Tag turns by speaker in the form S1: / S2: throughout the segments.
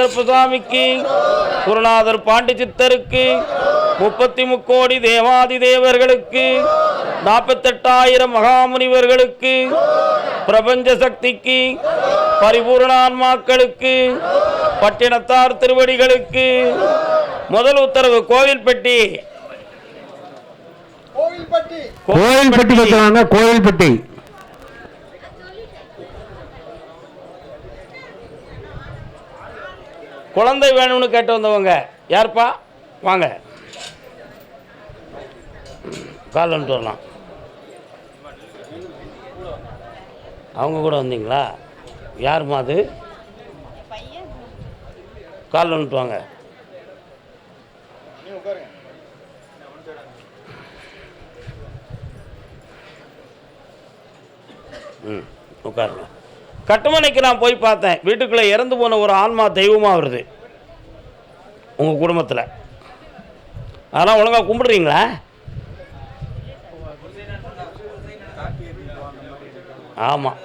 S1: கருப்பசாமிக்கு குருநாதர் பாண்டி சித்தருக்கு முப்பத்தி முக்கோடி தேவாதி தேவர்களுக்கு நாற்பத்தெட்டாயிரம் மகாமுனிவர்களுக்கு பிரபஞ்ச சக்திக்கு பரிபூர்ணான்மாக்களுக்கு பட்டினத்தார் திருவடிகளுக்கு. முதல் உத்தரவு கோவில்பட்டி.
S2: கோவில்பட்டி.
S3: கோயில்பட்டி
S1: குழந்தை வேணும்னு கேட்டு வந்தவங்க. யார்ப்பா? வாங்க. கால் வந்துட்டு வரலாம் அவங்க கூட வந்தீங்களா? யாருமா அது? கால் வந்துட்டு வாங்க.
S2: உட்காருங்க
S1: ம் உட்காருங்க. கட்டுமனைக்கு நான் போய் பார்த்தேன். வீட்டுக்குள்ளே இறந்து போன ஒரு ஆன்மா தெய்வமாக வருது. உங்கள் குடும்பத்தில். அதெல்லாம் ஒழுங்காக கும்பிடுறீங்களா? ஆமாம்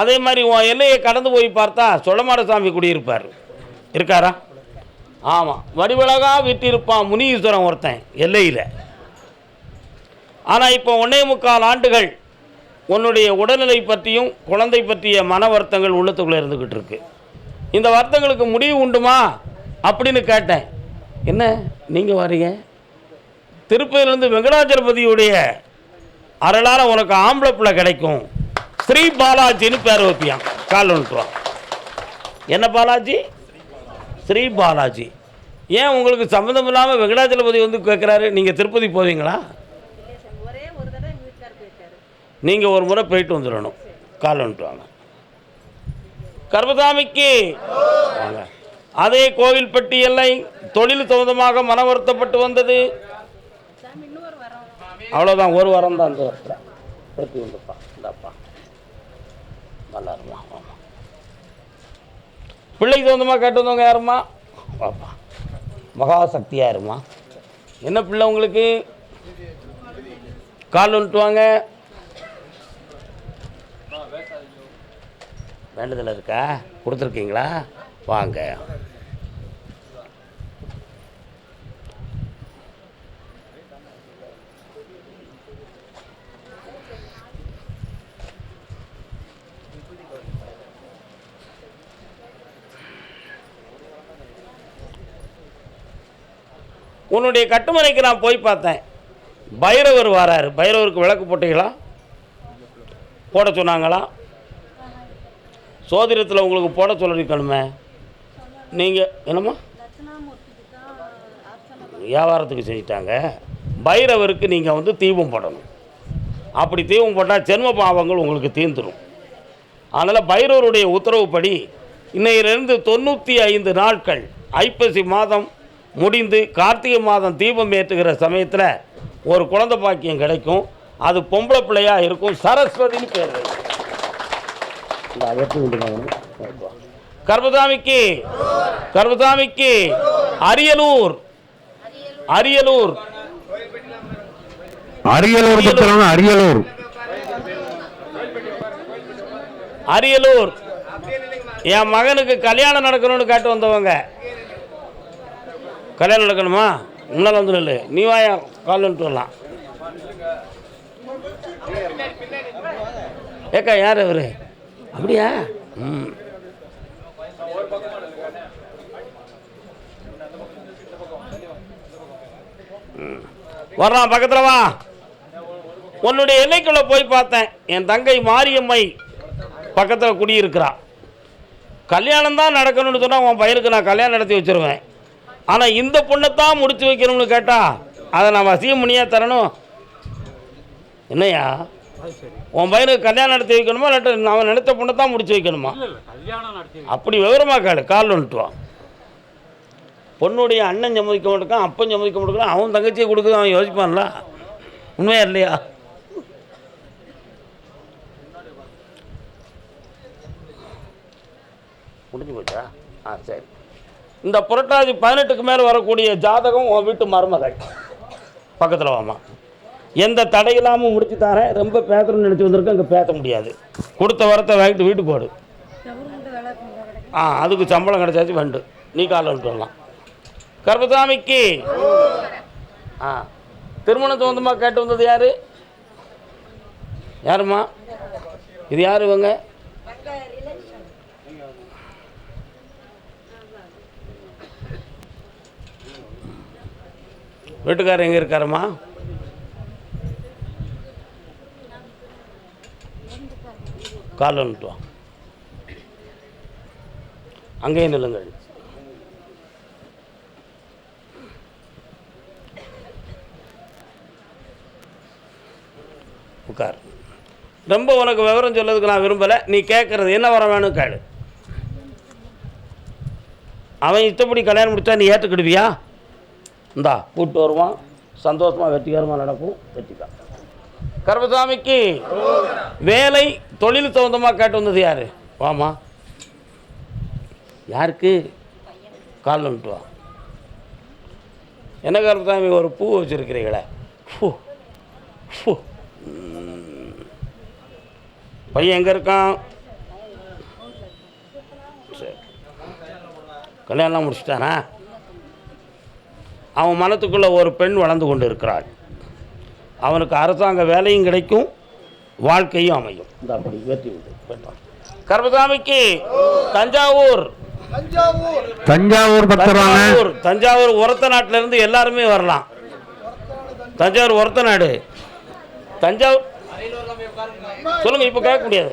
S1: அதே மாதிரி உன் எல்லையை கடந்து போய் பார்த்தா சொலமாட சாமி குடியிருப்பார். இருக்காரா? ஆமாம் வடிவழகாக வீட்டிருப்பான் முனீஸ்வரன் ஒருத்தன் எல்லையில். ஆனால் இப்போ ஒன்னே முக்கால் ஆண்டுகள் உன்னுடைய உடல்நிலை பற்றியும் குழந்தை பற்றிய மன வருத்தங்கள் உள்ளத்துக்குள்ளே இருந்துக்கிட்டு இருக்கு. இந்த வருத்தங்களுக்கு முடிவு உண்டுமா? அப்படின்னு கேட்டேன். என்ன? நீங்கள் வரீங்க? திருப்பதியிலேருந்து வெங்கடாச்சலபதியுடைய அருளால் உனக்கு ஆம்பளை பிள்ளை கிடைக்கும். ஸ்ரீ பாலாஜின்னு பேர் வைப்பியான் கால் ஒன்றுவான் என்ன பாலாஜி? ஸ்ரீ பாலாஜி. ஏன் உங்களுக்கு சம்மந்தம் இல்லாமல் வெங்கடாச்சலபதி வந்து கேட்குறாரு நீங்கள் திருப்பதி போவீங்களா
S4: ஒரே ஒரு தடவை எங்கள் வீட்டுக்காரர் போயிருக்காரு
S1: நீங்கள் ஒரு முறை போயிட்டு வந்துடணும். கால் வந்துட்டு வாங்க கர்மசாமிக்கு. வாங்க அதே கோவில்பட்டி எல்லை தொழில் சம்பந்தமாக மன வருத்தப்பட்டு வந்தது. அவ்வளோதான் ஒரு வாரம் தான் அந்த வருஷம் பற்றி வந்துப்பா. இந்தாப்பா. நல்லா இருமா ஆமாம் பிள்ளைக்கு சொந்தமாக கேட்டு வந்தவங்க யாருமா பாப்பா மகாசக்தியாக இருமா என்ன பிள்ளை உங்களுக்கு? கால் வந்துட்டு வேண்டுதல் இருக்கா? கொடுத்துருக்கீங்களா? வாங்க. உன்னுடைய கட்டுமனைக்கு நான் போய் பார்த்தேன். பைரவர் வராரு. பைரவருக்கு விளக்கு போட்டீங்களா? போட சொன்னாங்களா? சோதிடத்தில் உங்களுக்கு போட சொல்லிருக்கணுமே. நீங்கள் என்னம்மா? வியாபாரத்துக்கு செஞ்சிட்டாங்க. பைரவருக்கு நீங்கள் வந்து தீபம் போடணும். அப்படி தீபம் போட்டால் ஜென்ம பாவங்கள் உங்களுக்கு தீர்ந்துடும் அதனால் பைரவருடைய உத்தரவுப்படி இன்னையிலிருந்து தொண்ணூற்றி ஐந்து நாட்கள் ஐப்பசி மாதம் முடிந்து கார்த்திகை மாதம் தீபம் ஏற்றுகிற சமயத்தில் ஒரு குழந்தை பாக்கியம் கிடைக்கும். அது பொம்பளை பிள்ளையாக இருக்கும். சரஸ்வதின்னு பேர் கர்மசாமிக்கு கர்மசாமிக்கு அரியலூர் அரியலூர்.
S3: அரியலூர் அரியலூர்.
S1: அரியலூர். என் மகனுக்கு கல்யாணம் நடக்கணும்னு கேட்டு வந்தவங்க. கல்யாணம் நடக்கணுமா? முன்னால் வந்து நில்லு. நீ வாயா கால் வந்துட்டு வரலாம். ஏக்கா யார் அவரு அப்படியா? ம். வர்றான் பக்கத்தில் வா. உன்னுடைய எல்லைக்குள்ளே போய் பார்த்தேன். என் தங்கை மாரியம்மை பக்கத்தில் குடியிருக்கிறா. கல்யாணம் தான் நடக்கணும்னு சொன்னால் உன் பையனுக்கு நான் கல்யாணம் நடத்தி வச்சிருவேன். ஆனால் இந்த பொண்ணை தான் முடித்து வைக்கணும்னு கேட்டால் அதை நான் வசியம் பண்ணியா தரணும். என்னய்யா? உன் பையனுக்கு கல்யாணம் நடத்தி வைக்கணுமா இல்லாட்டி அவன் நினைத்த பொண்ணை தான் முடிச்சு வைக்கணுமா? அப்படி விவரமா கேளு கால் வந்துட்டு வா. பொண்ணுடைய அண்ணன் சம்மதிக்க மாட்டேக்கான் அப்பன் சம்மதிக்க மாட்டேங்கான் அவன் தங்கச்சியை கொடுக்குது அவன் யோசிப்பான்ல? உண்மையா இல்லையா? முடிஞ்சு போச்சா? ஆ சரி. இந்த புரட்டாதி பதினெட்டுக்கு மேலே வரக்கூடிய ஜாதகம் உன் வீட்டு மருமகள். பக்கத்தில் வாமா எந்த தடை இல்லாமல் முடிச்சு தரேன். ரொம்ப பேசணும்னு நினச்சி வந்திருக்கேன். அங்கே பேச முடியாது. கொடுத்த வரத்தை வாங்கிட்டு வீட்டுக்கு போடு. ஆ அதுக்கு சம்பளம் கிடச்சாச்சு வண்டு நீ காலை விட்டு வரலாம். கர்பசாமிக்கு ஆ திருமணத்தை சம்பந்தமாக கேட்டு வந்தது யார்? யாரும்மா? இது யார் இவங்க? வீட்டுக்காரர் எங்கே இருக்காருமா காலில் வந்துட்டு வா அங்கேயே நில்லுங்கள் உட்கார். ரொம்ப உனக்கு விவரம் சொல்லதுக்கு நான் விரும்பலை. நீ கேட்குறது என்ன வர வேணும் கேளு. அவன் இஷ்டப்படி கல்யாணம் முடித்தா நீ ஏற்றுக்கிடுவியா இந்தா கூப்பிட்டு வருவான். சந்தோஷமாக வெற்றிகரமாக நடக்கும். வெற்றிக்கா கருப்பசாமிக்கு வேலை தொழில் சம்மந்தமாக கேட்டு வந்தது யார்? வாமா. யாருக்கு? கால் வந்துட்டு வா. என்ன கருப்பசாமி ஒரு பூ வச்சுருக்கிறீங்களே? பூ பூ பையன் எங்கே இருக்கான்? சரி. கல்யாணம் முடிச்சிட்டானா? அவன் மனத்துக்குள்ளே ஒரு பெண் வளர்ந்து கொண்டு இருக்கிறாள். அவனுக்கு அரசாங்க வேலையும் கிடைக்கும் வாழ்க்கையும் அமையும். அப்படி வெற்றி. கர்மசாமிக்கு தஞ்சாவூர்.
S3: தஞ்சாவூர்
S1: தஞ்சாவூர். தஞ்சாவூர் உரத்த நாட்டுல இருந்து எல்லாருமே வரலாம். தஞ்சாவூர் உரத்த நாடு. தஞ்சாவூர் சொல்லுங்க இப்போ கேட்க முடியாது.